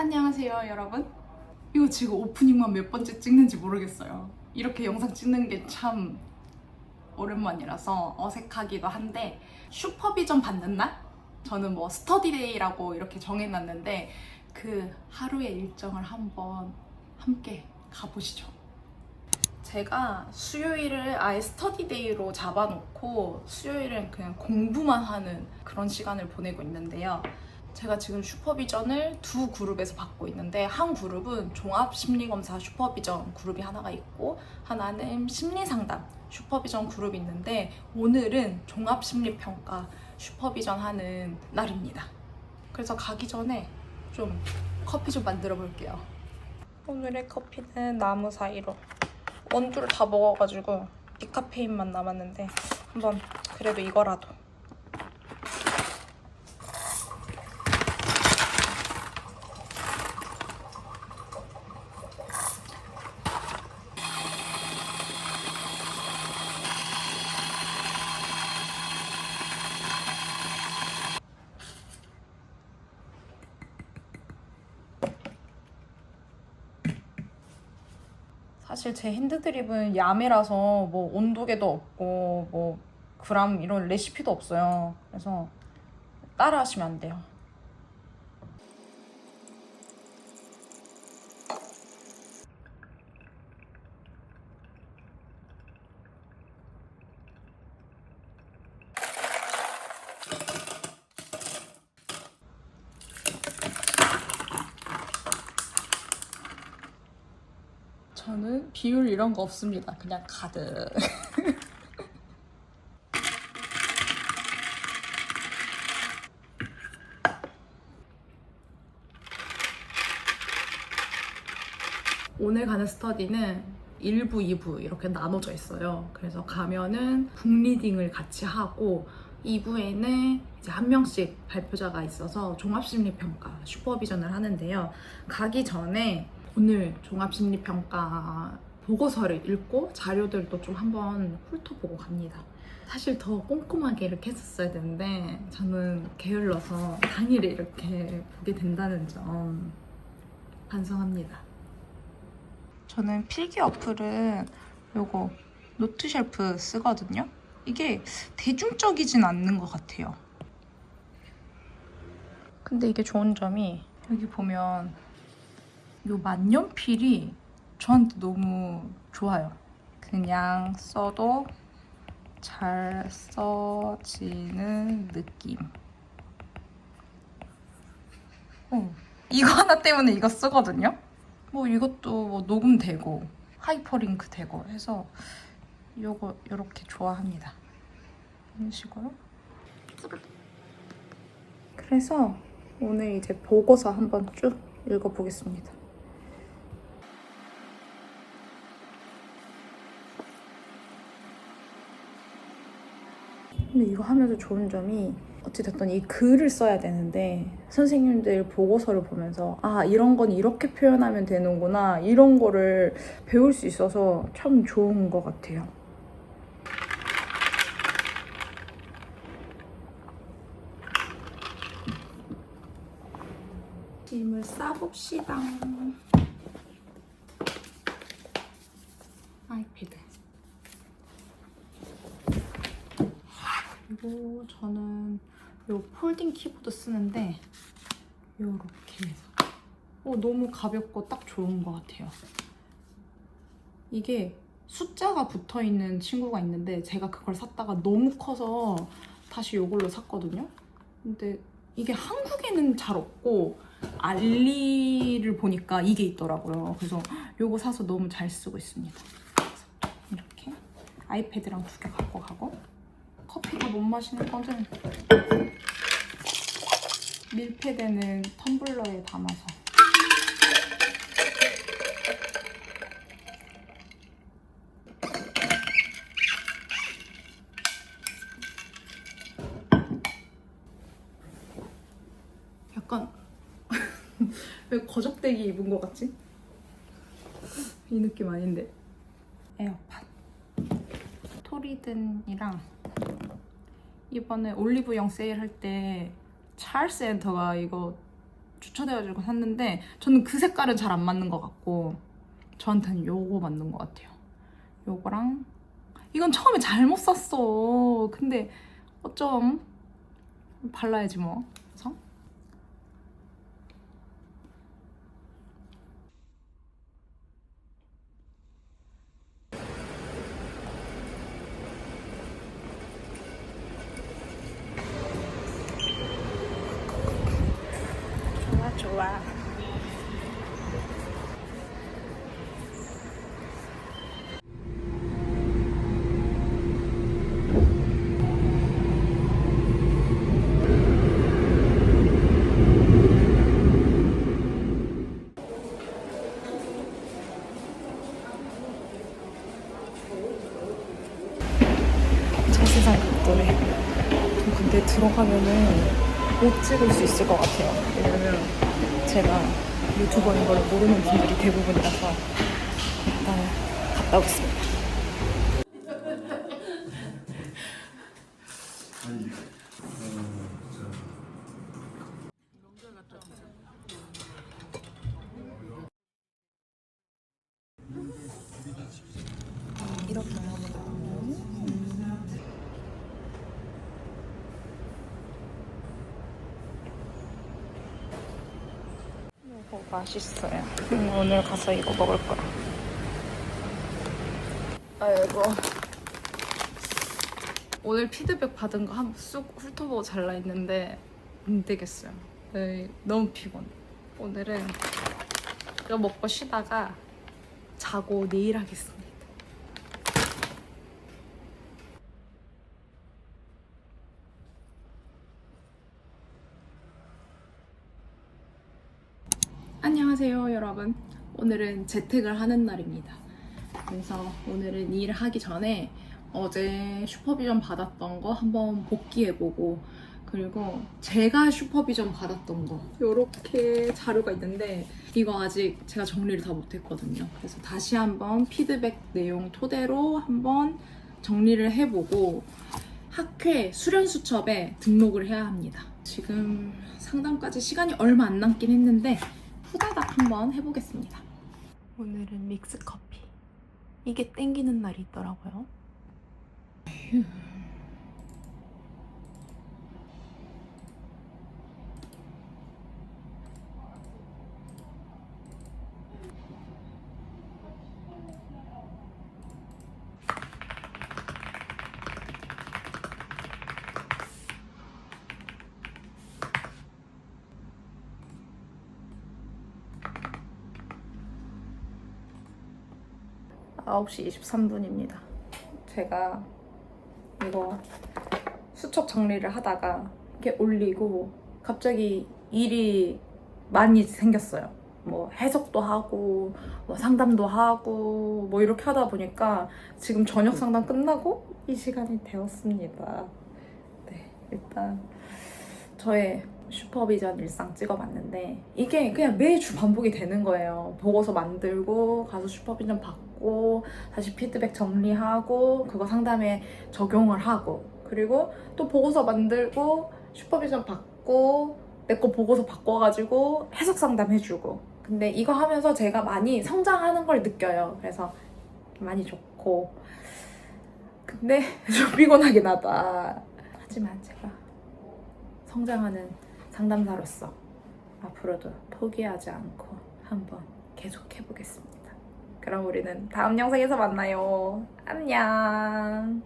안녕하세요 여러분. 이거 지금 오프닝만 몇 번째 찍는지 모르겠어요. 이렇게 영상 찍는 게 참 오랜만이라서 어색하기도 한데 슈퍼비전 받는 날? 저는 뭐 스터디데이라고 이렇게 정해놨는데 그 하루의 일정을 한번 함께 가보시죠. 제가 수요일을 아예 스터디데이로 잡아놓고 수요일은 그냥 공부만 하는 그런 시간을 보내고 있는데요 제가 지금 슈퍼비전을 두 그룹에서 받고 있는데 한 그룹은 종합 심리검사 슈퍼비전 그룹이 하나가 있고 하나는 심리상담 슈퍼비전 그룹이 있는데 오늘은 종합 심리평가 슈퍼비전 하는 날입니다. 그래서 가기 전에 좀 커피 좀 만들어 볼게요. 오늘의 커피는 나무 사이로 원두를 다 먹어가지고 디카페인만 남았는데 한번 그래도 이거라도 사실 제 핸드드립은 야매라서 뭐 온도계도 없고 뭐 그람 이런 레시피도 없어요. 그래서 따라 하시면 안 돼요. 저는 비율 이런 거 없습니다. 그냥 가득. 오늘 가는 스터디는 1부, 2부 이렇게 나눠져 있어요. 그래서 가면은 북리딩을 같이 하고 2부에는 이제 한 명씩 발표자가 있어서 종합심리평가 슈퍼비전을 하는데요. 가기 전에 오늘 종합심리평가 보고서를 읽고 자료들도 좀 한번 훑어보고 갑니다. 사실 더 꼼꼼하게 이렇게 했었어야 되는데 저는 게을러서 당일에 이렇게 보게 된다는 점 반성합니다. 저는 필기 어플은 요거 노트 쉘프 쓰거든요. 이게 대중적이진 않는 것 같아요. 근데 이게 좋은 점이 여기 보면 요 만년필이 저한테 너무 좋아요. 그냥 써도 잘 써지는 느낌. 어, 이거 하나 때문에 이거 쓰거든요. 뭐 이것도 뭐 녹음되고 하이퍼링크 되고 해서 요거 요렇게 좋아합니다. 이런 식으로. 그래서 오늘 이제 보고서 한번 쭉 읽어보겠습니다. 근데 이거 하면서 좋은 점이 어찌됐든 이 글을 써야 되는데 선생님들 보고서를 보면서 아 이런 건 이렇게 표현하면 되는구나 이런 거를 배울 수 있어서 참 좋은 것 같아요. 짐을 싸봅시다. 아이패드. 그리고 저는 요 폴딩 키보드 쓰는데 요렇게 어, 너무 가볍고 딱 좋은 것 같아요. 이게 숫자가 붙어 있는 친구가 있는데 제가 그걸 샀다가 너무 커서 다시 요걸로 샀거든요. 근데 이게 한국에는 잘 없고 알리를 보니까 이게 있더라고요. 그래서 요거 사서 너무 잘 쓰고 있습니다. 이렇게 아이패드랑 두 개 갖고 가고 커피 다못 마시는 거는 밀폐되는 텀블러에 담아서. 약간 왜 거적대기 입은 것 같지? 이 느낌 아닌데? 에어팟. 토리든이랑 이번에 올리브영 세일할 때 찰스 엔터가 이거 추천해가지고 샀는데 저는 그 색깔은 잘 안 맞는 것 같고 저한테는 요거 맞는 것 같아요. 요거랑 이건 처음에 잘못 샀어. 근데 어쩜 발라야지 뭐. 그래서 좋아. 저 세상 극도래. 근데 들어가면은 못 찍을 수 있을 것 같아요. 왜냐면 제가 유튜버인 걸 모르는 분들이 대부분이라서 일단 갔다 오겠습니다. 이렇게 하면 이거 맛있어요. 음, 오늘 가서 이거 먹을 거야. 아이고. 오늘 피드백 받은 거 한 번 쑥 훑어보고 잘라 있는데 안 되겠어요. 네, 너무 피곤. 오늘은 이거 먹고 쉬다가 자고 내일 하겠습니다. 안녕하세요, 여러분. 오늘은 재택을 하는 날입니다. 그래서 오늘은 일을 하기 전에 어제 슈퍼비전 받았던 거 한번 복귀해보고 그리고 제가 슈퍼비전 받았던 거 이렇게 자료가 있는데 이거 아직 제가 정리를 다 못했거든요. 그래서 다시 한번 피드백 내용 토대로 한번 정리를 해보고 학회 수련수첩에 등록을 해야 합니다. 지금 상담까지 시간이 얼마 안 남긴 했는데 후다닥 한번 해보겠습니다. 오늘은 믹스 커피. 이게 땡기는 날이 있더라고요. 아홉 시 23분입니다. 제가 이거 수첩 정리를 하다가 이렇게 올리고 갑자기 일이 많이 생겼어요. 뭐 해석도 하고 뭐 상담도 하고 뭐 이렇게 하다 보니까 지금 저녁 상담 끝나고 이 시간이 되었습니다. 네, 일단 저의 슈퍼비전 일상 찍어봤는데 이게 그냥 매주 반복이 되는 거예요. 보고서 만들고 가서 슈퍼비전 받고 다시 피드백 정리하고 그거 상담에 적용을 하고 그리고 또 보고서 만들고 슈퍼비전 받고 내 거 보고서 바꿔가지고 해석 상담 해주고 근데 이거 하면서 제가 많이 성장하는 걸 느껴요. 그래서 많이 좋고 근데 좀 피곤하긴 하다. 하지만 제가 성장하는 상담사로서 앞으로도 포기하지 않고 한번 계속 해 보겠습니다. 그럼 우리는 다음 영상에서 만나요. 안녕.